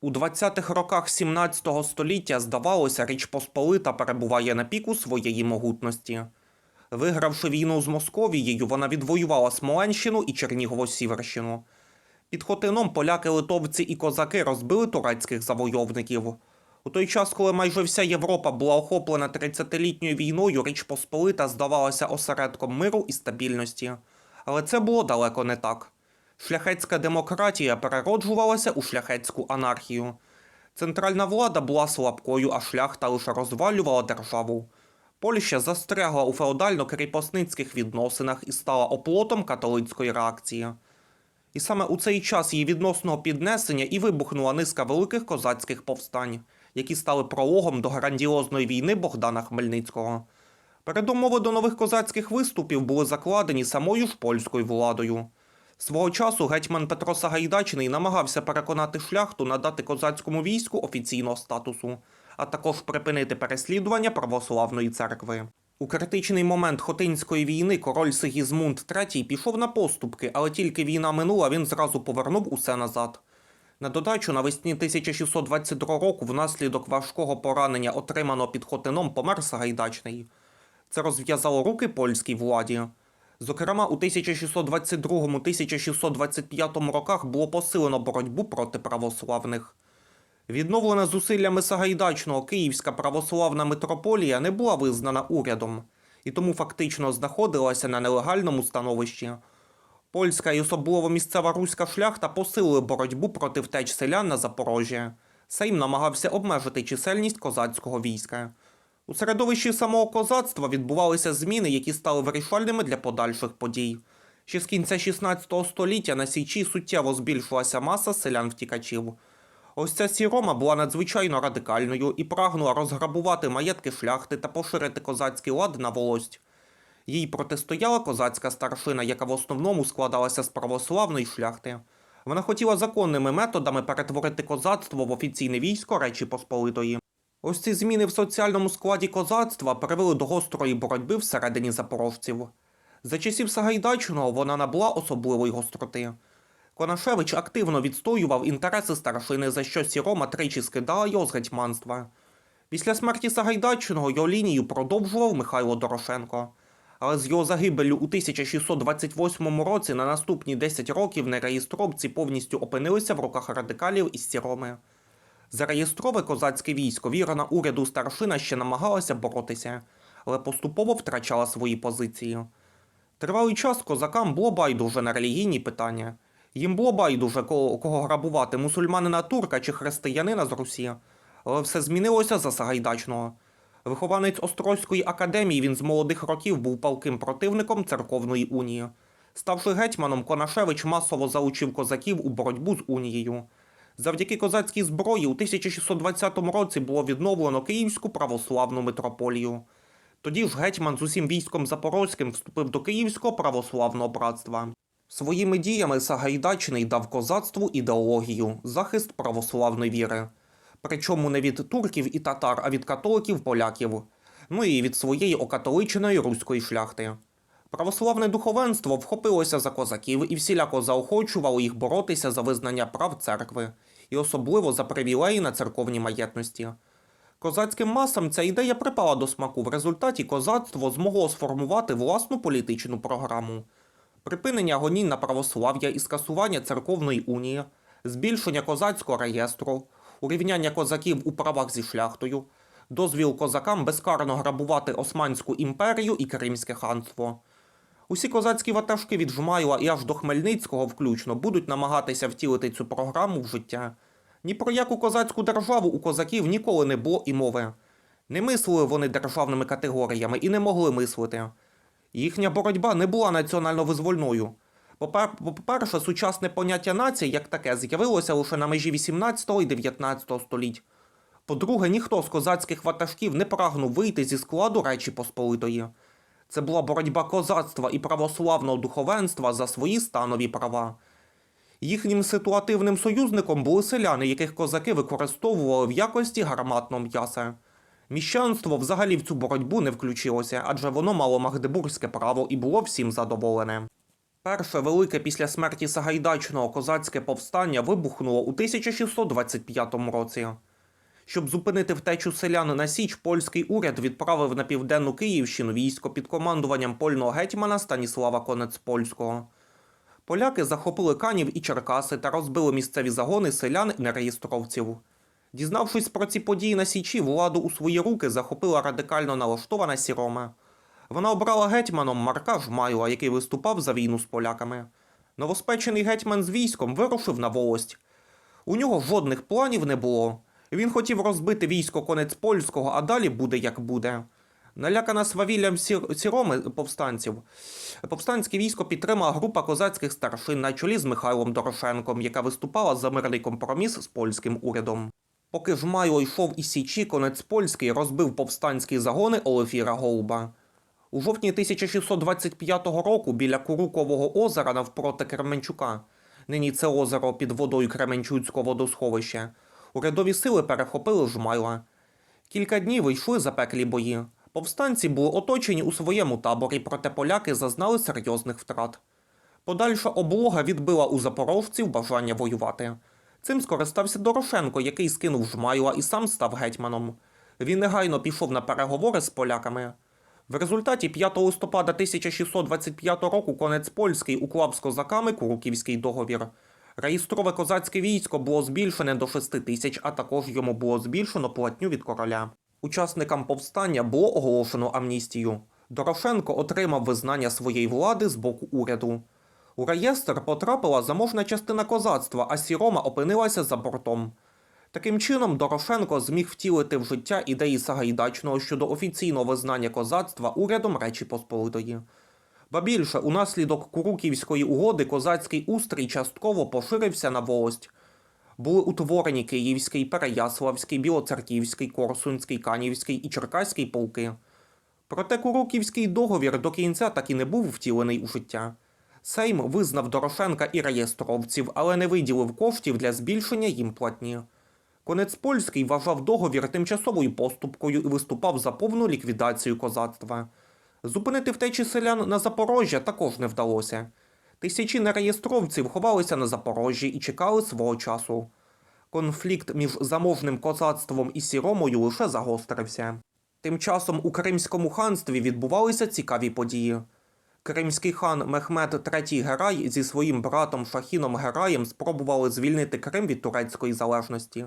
У 20-х роках 17 століття, здавалося, Річ Посполита перебуває на піку своєї могутності. Вигравши війну з Московією, вона відвоювала Смоленщину і Чернігово-Сіверщину. Під Хотином поляки, литовці і козаки розбили турецьких завойовників. У той час, коли майже вся Європа була охоплена 30-літньою війною, Річ Посполита здавалася осередком миру і стабільності. Але це було далеко не так. Шляхетська демократія перероджувалася у шляхетську анархію. Центральна влада була слабкою, а шляхта лише розвалювала державу. Польща застрягла у феодально-кріпосницьких відносинах і стала оплотом католицької реакції. І саме у цей час її відносного піднесення і вибухнула низка великих козацьких повстань, які стали прологом до грандіозної війни Богдана Хмельницького. Передумови до нових козацьких виступів були закладені самою ж польською владою. Свого часу гетьман Петро Сагайдачний намагався переконати шляхту надати козацькому війську офіційного статусу, а також припинити переслідування православної церкви. У критичний момент Хотинської війни король Сигізмунд III пішов на поступки, але тільки війна минула, він зразу повернув усе назад. На додачу, навесні 1622 року, внаслідок важкого поранення, отриманого під Хотином, помер Сагайдачний. Це розв'язало руки польській владі. Зокрема, у 1622-1625 роках було посилено боротьбу проти православних. Відновлена зусиллями Сагайдачного Київська православна митрополія не була визнана урядом і тому фактично знаходилася на нелегальному становищі. Польська і особливо місцева руська шляхта посилили боротьбу проти втеч селян на Запорожжя. Сейм намагався обмежити чисельність козацького війська. У середовищі самого козацтва відбувалися зміни, які стали вирішальними для подальших подій. Ще з кінця 16 століття на Січі суттєво збільшилася маса селян-втікачів. Ось ця сірома була надзвичайно радикальною і прагнула розграбувати маєтки шляхти та поширити козацький лад на волость. Їй протистояла козацька старшина, яка в основному складалася з православної шляхти. Вона хотіла законними методами перетворити козацтво в офіційне військо Речі Посполитої. Ось ці зміни в соціальному складі козацтва привели до гострої боротьби всередині запорожців. За часів Сагайдачного вона набула особливої гостроти. Конашевич активно відстоював інтереси старшини, за що Сірома тричі скидала його з гетьманства. Після смерті Сагайдачного його лінію продовжував Михайло Дорошенко. Але з його загибеллю у 1628 році на наступні 10 років нереєстровці повністю опинилися в руках радикалів із Сіроми. Зареєстрове козацьке військо, вірена уряду старшина ще намагалася боротися, але поступово втрачала свої позиції. Тривалий час козакам було байдуже на релігійні питання. Їм було байдуже, кого, кого грабувати мусульманина турка чи християнина з Русі. Але все змінилося за Сагайдачного. Вихованець Острозької академії він з молодих років був палким противником церковної унії. Ставши гетьманом, Конашевич масово залучив козаків у боротьбу з унією. Завдяки козацькій зброї у 1620 році було відновлено Київську православну митрополію. Тоді ж гетьман з усім військом Запорозьким вступив до Київського православного братства. Своїми діями Сагайдачний дав козацтву ідеологію, захист православної віри. Причому не від турків і татар, а від католиків-поляків, ну і від своєї окатоличеної руської шляхти. Православне духовенство вхопилося за козаків і всіляко заохочувало їх боротися за визнання прав церкви, і особливо за привілеї на церковній маєтності. Козацьким масам ця ідея припала до смаку. В результаті козацтво змогло сформувати власну політичну програму. Припинення гонінь на православ'я і скасування церковної унії, збільшення козацького реєстру, урівняння козаків у правах зі шляхтою, дозвіл козакам безкарно грабувати Османську імперію і Кримське ханство. Усі козацькі ватажки від Жмайла і аж до Хмельницького включно будуть намагатися втілити цю програму в життя. Ні про яку козацьку державу у козаків ніколи не було і мови. Не мислили вони державними категоріями і не могли мислити. Їхня боротьба не була національно-визвольною. По-перше, сучасне поняття нації як таке з'явилося лише на межі 18 і 19 століть. По-друге, ніхто з козацьких ватажків не прагнув вийти зі складу Речі Посполитої. Це була боротьба козацтва і православного духовенства за свої станові права. Їхнім ситуативним союзником були селяни, яких козаки використовували в якості гарматного м'яса. Міщанство взагалі в цю боротьбу не включилося, адже воно мало магдебурзьке право і було всім задоволене. Перше велике після смерті Сагайдачного козацьке повстання вибухнуло у 1625 році. Щоб зупинити втечу селян на Січ, польський уряд відправив на південну Київщину військо під командуванням польного гетьмана Станіслава Конець-Польського. Поляки захопили Канів і Черкаси та розбили місцеві загони селян і нереєстровців. Дізнавшись про ці події на Січі, владу у свої руки захопила радикально налаштована Сірома. Вона обрала гетьманом Марка Жмайла, який виступав за війну з поляками. Новоспечений гетьман з військом вирушив на волость. У нього жодних планів не було. Він хотів розбити військо конець польського, а далі буде як буде. Налякана свавіллям сіроми повстанців, повстанське військо підтримала група козацьких старшин на чолі з Михайлом Дорошенком, яка виступала за мирний компроміс з польським урядом. Поки Жмайло йшов із Січі, конець польський розбив повстанські загони Олефіра Голуба. У жовтні 1625 року біля Курукового озера навпроти Кременчука, нині це озеро під водою Кременчуцького водосховища, урядові сили перехопили Жмайла. Кілька днів йшли запеклі бої. Повстанці були оточені у своєму таборі, проте поляки зазнали серйозних втрат. Подальша облога відбила у запорожців бажання воювати. Цим скористався Дорошенко, який скинув Жмайла і сам став гетьманом. Він негайно пішов на переговори з поляками. В результаті 5 листопада 1625 року конець польський уклав з козаками Куруківський договір. Реєстрове козацьке військо було збільшене до 6 тисяч, а також йому було збільшено платню від короля. Учасникам повстання було оголошено амністію. Дорошенко отримав визнання своєї влади з боку уряду. У реєстр потрапила заможна частина козацтва, а сірома опинилася за бортом. Таким чином, Дорошенко зміг втілити в життя ідеї Сагайдачного щодо офіційного визнання козацтва урядом Речі Посполитої. Ба більше, унаслідок Куруківської угоди козацький устрій частково поширився на волость. Були утворені Київський, Переяславський, Білоцерківський, Корсунський, Канівський і Черкаський полки. Проте Куруківський договір до кінця так і не був втілений у життя. Сейм визнав Дорошенка і реєстровців, але не виділив коштів для збільшення їм платні. Конець польський вважав договір тимчасовою поступкою і виступав за повну ліквідацію козацтва. Зупинити втечі селян на Запорожжя також не вдалося. Тисячі нереєстровців ховалися на Запорожжі і чекали свого часу. Конфлікт між заможним козацтвом і сіромою лише загострився. Тим часом у Кримському ханстві відбувалися цікаві події. Кримський хан Мехмед III Герай зі своїм братом Шахіном Гераєм спробували звільнити Крим від турецької залежності.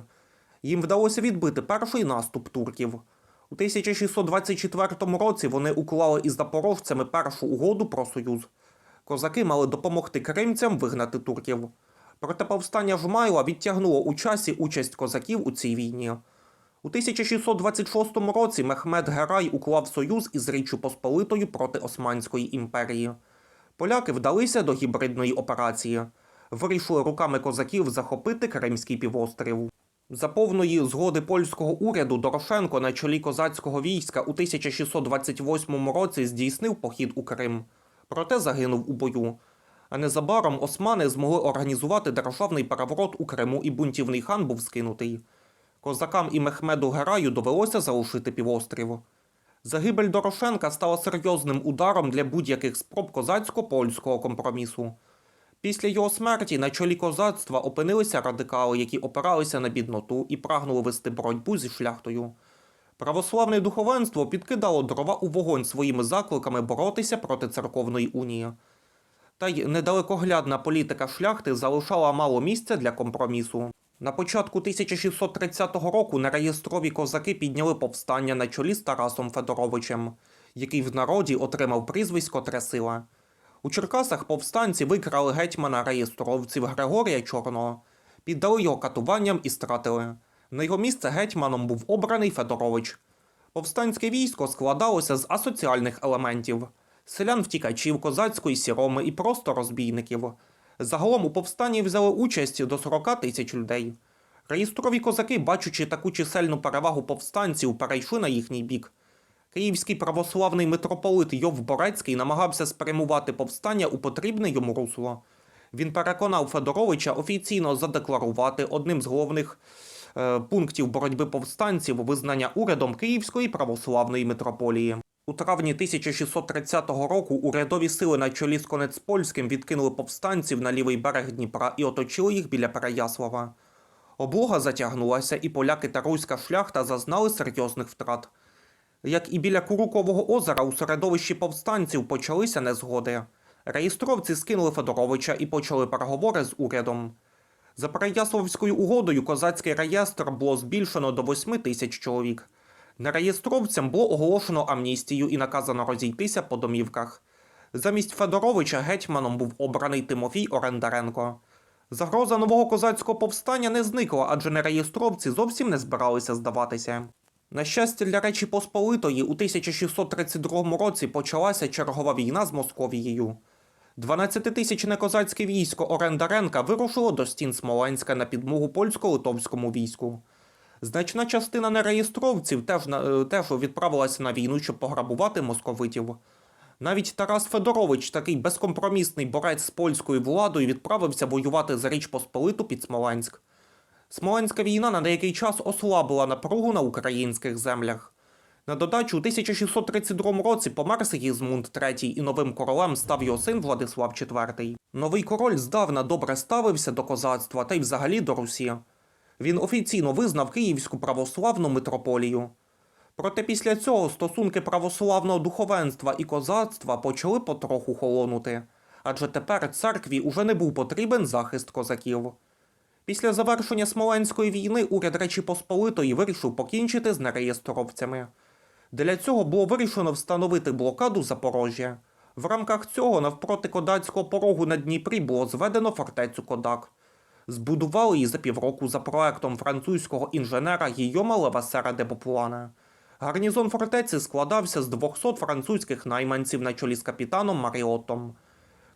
Їм вдалося відбити перший наступ турків. У 1624 році вони уклали із запорожцями першу угоду про союз. Козаки мали допомогти кримцям вигнати турків. Проте повстання Жмайла відтягнуло у часі участь козаків у цій війні. У 1626 році Мехмед Герай уклав союз із Річчю Посполитою проти Османської імперії. Поляки вдалися до гібридної операції. Вирішили руками козаків захопити Кримський півострів. За повної згоди польського уряду Дорошенко на чолі козацького війська у 1628 році здійснив похід у Крим. Проте загинув у бою. А незабаром османи змогли організувати державний переворот у Криму, і бунтівний хан був скинутий. Козакам і Мехмеду Гераю довелося залишити півострів. Загибель Дорошенка стала серйозним ударом для будь-яких спроб козацько-польського компромісу. Після його смерті на чолі козацтва опинилися радикали, які опиралися на бідноту і прагнули вести боротьбу зі шляхтою. Православне духовенство підкидало дрова у вогонь своїми закликами боротися проти церковної унії. Та й недалекоглядна політика шляхти залишала мало місця для компромісу. На початку 1630 року нереєстрові козаки підняли повстання на чолі з Тарасом Федоровичем, який в народі отримав прізвисько Трясила. У Черкасах повстанці викрали гетьмана реєстровців Григорія Чорного, піддали його катуванням і стратили. На його місце гетьманом був обраний Федорович. Повстанське військо складалося з асоціальних елементів селян втікачів, козацької сіроми і просто розбійників. Загалом у повстанні взяли участь до 40 тисяч людей. Реєстрові козаки, бачучи таку чисельну перевагу повстанців, перейшли на їхній бік. Київський православний митрополит Йов Борецький намагався спрямувати повстання у потрібне йому русло. Він переконав Федоровича офіційно задекларувати одним з головних е, пунктів боротьби повстанців визнання урядом Київської православної митрополії. У травні 1630 року урядові сили на чолі з Конецпольським відкинули повстанців на лівий берег Дніпра і оточили їх біля Переяслава. Облога затягнулася, і поляки та руська шляхта зазнали серйозних втрат. Як і біля Курукового озера у середовищі повстанців почалися незгоди. Реєстровці скинули Федоровича і почали переговори з урядом. За Переяславською угодою козацький реєстр було збільшено до 8 тисяч чоловік. Нереєстровцям було оголошено амністію і наказано розійтися по домівках. Замість Федоровича гетьманом був обраний Тимофій Орендаренко. Загроза нового козацького повстання не зникла, адже нереєстровці зовсім не збиралися здаватися. На щастя, для Речі Посполитої у 1632 році почалася чергова війна з Московією. 12-тисячне козацьке військо Орендаренка вирушило до стін Смоленська на підмогу польсько-литовському війську. Значна частина нереєстровців теж, е, теж відправилася на війну, щоб пограбувати московитів. Навіть Тарас Федорович, такий безкомпромісний борець з польською владою, відправився воювати за Річ Посполиту під Смоленськ. Смоленська війна на деякий час ослабила напругу на українських землях. На додачу, у 1632 році помер Сигізмунд III і новим королем став його син Владислав IV. Новий король здавна добре ставився до козацтва та й взагалі до Русі. Він офіційно визнав Київську православну митрополію. Проте після цього стосунки православного духовенства і козацтва почали потроху холонути, адже тепер церкві уже не був потрібен захист козаків. Після завершення Смоленської війни уряд Речі Посполитої вирішив покінчити з нереєстровцями. Для цього було вирішено встановити блокаду Запорожжя. В рамках цього навпроти Кодацького порогу на Дніпрі було зведено фортецю Кодак. Збудували її за півроку за проектом французького інженера Гійома Левасера де Попуана. Гарнізон фортеці складався з 200 французьких найманців на чолі з капітаном Маріотом.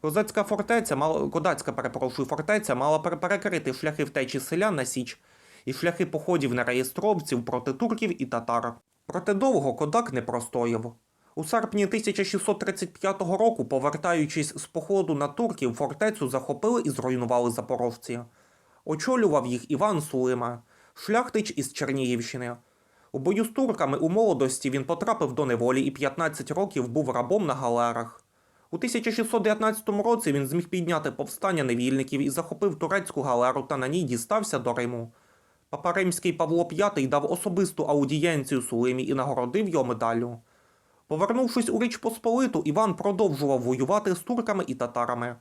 Козацька фортеця мала кодацька, перепрошую, фортеця мала пере- перекрити шляхи втечі селян на Січ і шляхи походів нереєстровців проти турків і татар. Проте довго Кодак не простояв. У серпні 1635 року, повертаючись з походу на турків, фортецю захопили і зруйнували запорожці. Очолював їх Іван Сулима, шляхтич із Чернігівщини. У бою з турками у молодості він потрапив до неволі і 15 років був рабом на галерах. У 1619 році він зміг підняти повстання невільників і захопив турецьку галеру та на ній дістався до Риму. Папа Римський Павло V дав особисту аудієнцію Сулимі і нагородив його медаллю. Повернувшись у Річ Посполиту, Іван продовжував воювати з турками і татарами.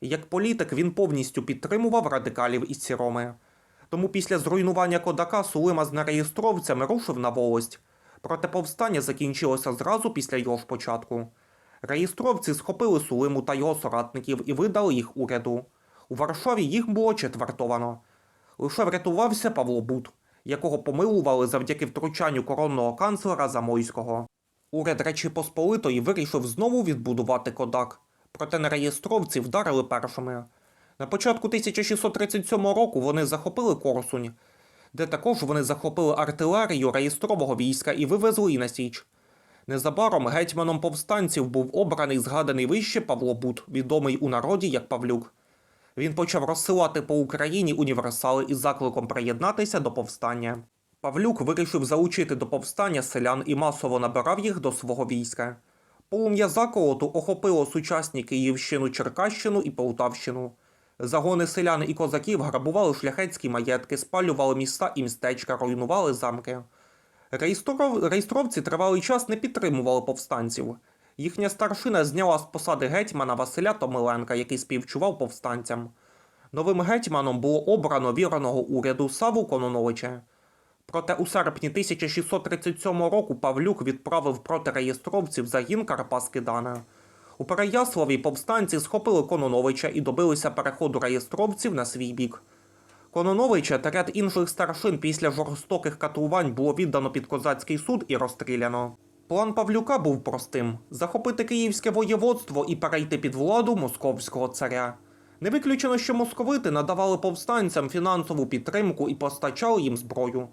Як політик він повністю підтримував радикалів із сіроми. Тому після зруйнування Кодака Сулима з нереєстровцями рушив на волость. Проте повстання закінчилося зразу після його ж початку. Реєстровці схопили Сулиму та його соратників і видали їх уряду. У Варшаві їх було четвертовано. Лише врятувався Павло Бут, якого помилували завдяки втручанню коронного канцлера Замойського. Уряд Речі Посполитої вирішив знову відбудувати Кодак, проте нереєстровці вдарили першими. На початку 1637 року вони захопили Корсунь, де також вони захопили артилерію реєстрового війська і вивезли на Січ. Незабаром гетьманом повстанців був обраний згаданий вище Павло Бут, відомий у народі як Павлюк. Він почав розсилати по Україні універсали із закликом приєднатися до повстання. Павлюк вирішив залучити до повстання селян і масово набирав їх до свого війська. Полум'я заколоту охопило сучасні Київщину, Черкащину і Полтавщину. Загони селян і козаків грабували шляхетські маєтки, спалювали міста і містечка, руйнували замки. Реєстров... Реєстровці тривалий час не підтримували повстанців. Їхня старшина зняла з посади гетьмана Василя Томиленка, який співчував повстанцям. Новим гетьманом було обрано віреного уряду Саву Кононовича. Проте у серпні 1637 року Павлюк відправив проти реєстровців загін Карпа Скидана. У Переяславі повстанці схопили Кононовича і добилися переходу реєстровців на свій бік. Кононовича та ряд інших старшин після жорстоких катувань було віддано під козацький суд і розстріляно. План Павлюка був простим: захопити київське воєводство і перейти під владу московського царя. Не виключено, що московити надавали повстанцям фінансову підтримку і постачали їм зброю.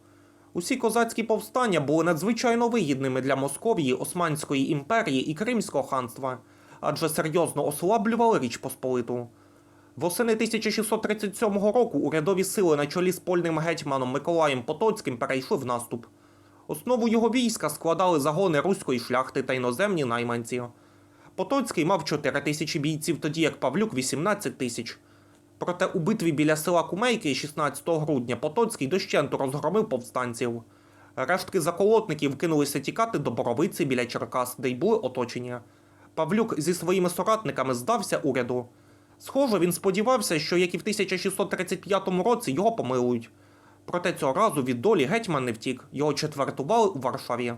Усі козацькі повстання були надзвичайно вигідними для Московії, Османської імперії і Кримського ханства, адже серйозно ослаблювали Річ Посполиту. Восени 1637 року урядові сили на чолі з польним гетьманом Миколаєм Потоцьким перейшли в наступ. Основу його війська складали загони руської шляхти та іноземні найманці. Потоцький мав 4 тисячі бійців, тоді як Павлюк 18 тисяч. Проте у битві біля села Кумейки 16 грудня Потоцький дощенту розгромив повстанців. Рештки заколотників кинулися тікати до Боровиці біля Черкас, де й були оточені. Павлюк зі своїми соратниками здався уряду. Схоже, він сподівався, що як і в 1635 році його помилують. Проте цього разу від долі гетьман не втік, його четвертували у Варшаві.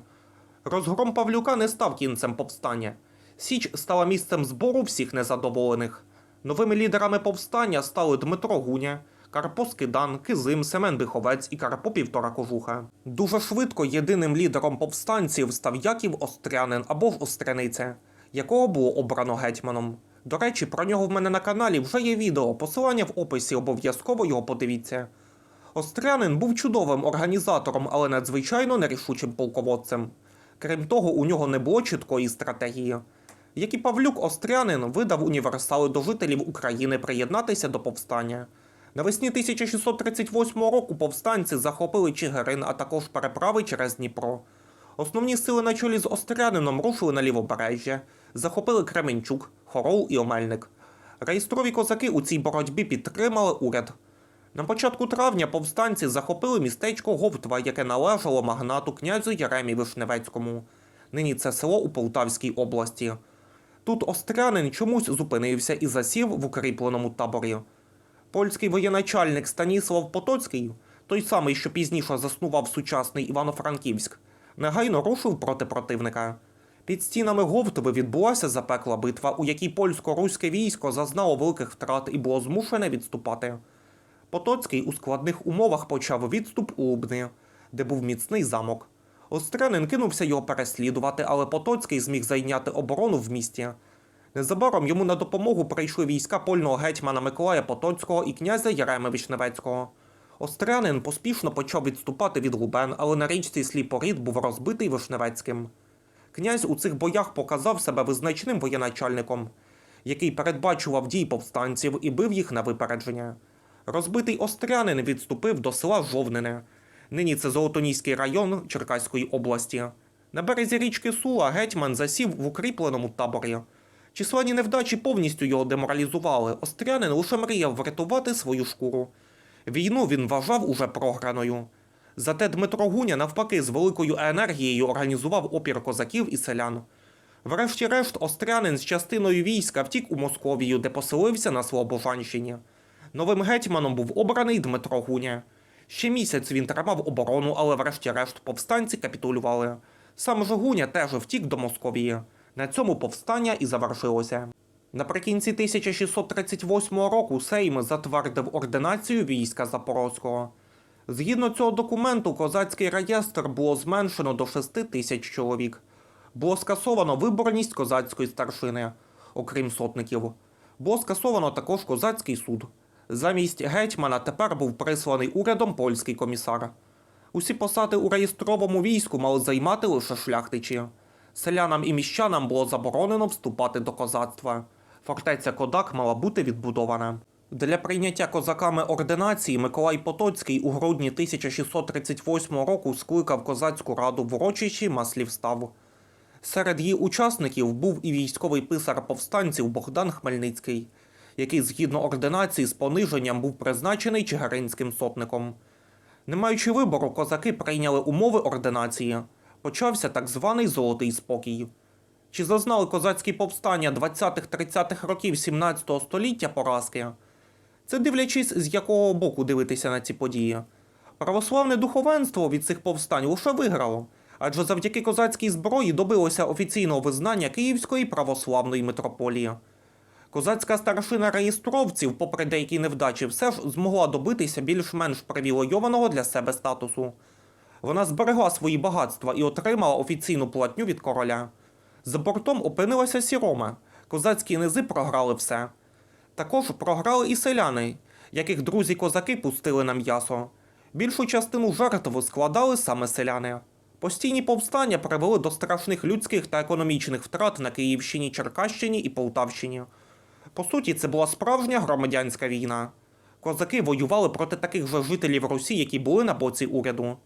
Розгром Павлюка не став кінцем повстання. Січ стала місцем збору всіх незадоволених. Новими лідерами повстання стали Дмитро Гуня, Карпо Скидан, Кизим, Семен Биховець і Карпо Півтора Кожуха. Дуже швидко єдиним лідером повстанців став Яків Острянин або ж Остряниця, якого було обрано гетьманом. До речі, про нього в мене на каналі вже є відео, посилання в описі, обов'язково його подивіться. Острянин був чудовим організатором, але надзвичайно нерішучим полководцем. Крім того, у нього не було чіткої стратегії. Як і Павлюк Острянин видав універсали до жителів України приєднатися до повстання. Навесні 1638 року повстанці захопили Чигирин, а також переправи через Дніпро. Основні сили на чолі з Острянином рушили на лівобережжя, захопили Кременчук, Хорол і Омельник. Реєстрові козаки у цій боротьбі підтримали уряд. На початку травня повстанці захопили містечко Говтва, яке належало магнату князю Яремі Вишневецькому. Нині це село у Полтавській області. Тут Острянин чомусь зупинився і засів в укріпленому таборі. Польський воєначальник Станіслав Потоцький, той самий, що пізніше заснував сучасний Івано-Франківськ, негайно рушив проти противника. Під стінами Говтови відбулася запекла битва, у якій польсько-руське військо зазнало великих втрат і було змушене відступати. Потоцький у складних умовах почав відступ у Лубни, де був міцний замок. Острянин кинувся його переслідувати, але Потоцький зміг зайняти оборону в місті. Незабаром йому на допомогу прийшли війська польного гетьмана Миколая Потоцького і князя Ярема Вишневецького. Острянин поспішно почав відступати від Лубен, але на річці Сліпорід був розбитий Вишневецьким. Князь у цих боях показав себе визначним воєначальником, який передбачував дії повстанців і бив їх на випередження. Розбитий Острянин відступив до села Жовнине. Нині це Золотоніський район Черкаської області. На березі річки Сула гетьман засів в укріпленому таборі. Численні невдачі повністю його деморалізували. Острянин лише мріяв врятувати свою шкуру. Війну він вважав уже програною. Зате Дмитро Гуня, навпаки, з великою енергією організував опір козаків і селян. Врешті-решт, Острянин з частиною війська втік у Московію, де поселився на Слобожанщині. Новим гетьманом був обраний Дмитро Гуня. Ще місяць він тримав оборону, але врешті-решт повстанці капітулювали. Сам же Гуня теж втік до Московії. На цьому повстання і завершилося. Наприкінці 1638 року Сейм затвердив ординацію війська Запорозького. Згідно цього документу, козацький реєстр було зменшено до 6 тисяч чоловік. Було скасовано виборність козацької старшини, окрім сотників. Було скасовано також козацький суд. Замість гетьмана тепер був присланий урядом польський комісар. Усі посади у реєстровому війську мали займати лише шляхтичі. Селянам і міщанам було заборонено вступати до козацтва. Фортеця Кодак мала бути відбудована. Для прийняття козаками ординації Миколай Потоцький у грудні 1638 року скликав козацьку раду в урочищі Маслівстав. Серед її учасників був і військовий писар повстанців Богдан Хмельницький, який згідно ординації з пониженням був призначений чигиринським сотником. Не маючи вибору, козаки прийняли умови ординації. Почався так званий Золотий спокій. Чи зазнали козацькі повстання 20-30-х років 17 століття поразки? Це дивлячись, з якого боку дивитися на ці події. Православне духовенство від цих повстань лише виграло, адже завдяки козацькій зброї добилося офіційного визнання Київської православної митрополії. Козацька старшина реєстровців, попри деякі невдачі, все ж змогла добитися більш-менш привілейованого для себе статусу. Вона зберегла свої багатства і отримала офіційну платню від короля. За бортом опинилася сірома. Козацькі низи програли все. Також програли і селяни, яких друзі-козаки пустили на м'ясо. Більшу частину жертв складали саме селяни. Постійні повстання привели до страшних людських та економічних втрат на Київщині, Черкащині і Полтавщині. По суті, це була справжня громадянська війна. Козаки воювали проти таких же жителів Русі, які були на боці уряду.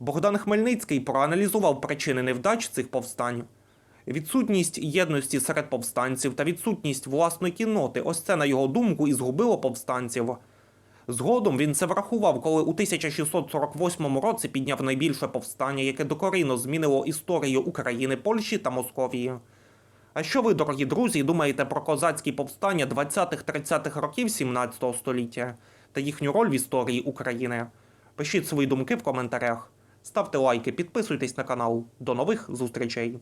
Богдан Хмельницький проаналізував причини невдач цих повстань. Відсутність єдності серед повстанців та відсутність власної кінноти ось це, на його думку, і згубило повстанців. Згодом він це врахував, коли у 1648 році підняв найбільше повстання, яке докорінно змінило історію України, Польщі та Московії. А що ви, дорогі друзі, думаєте про козацькі повстання 20-30-х років 17 століття та їхню роль в історії України? Пишіть свої думки в коментарях, ставте лайки, підписуйтесь на канал. До нових зустрічей!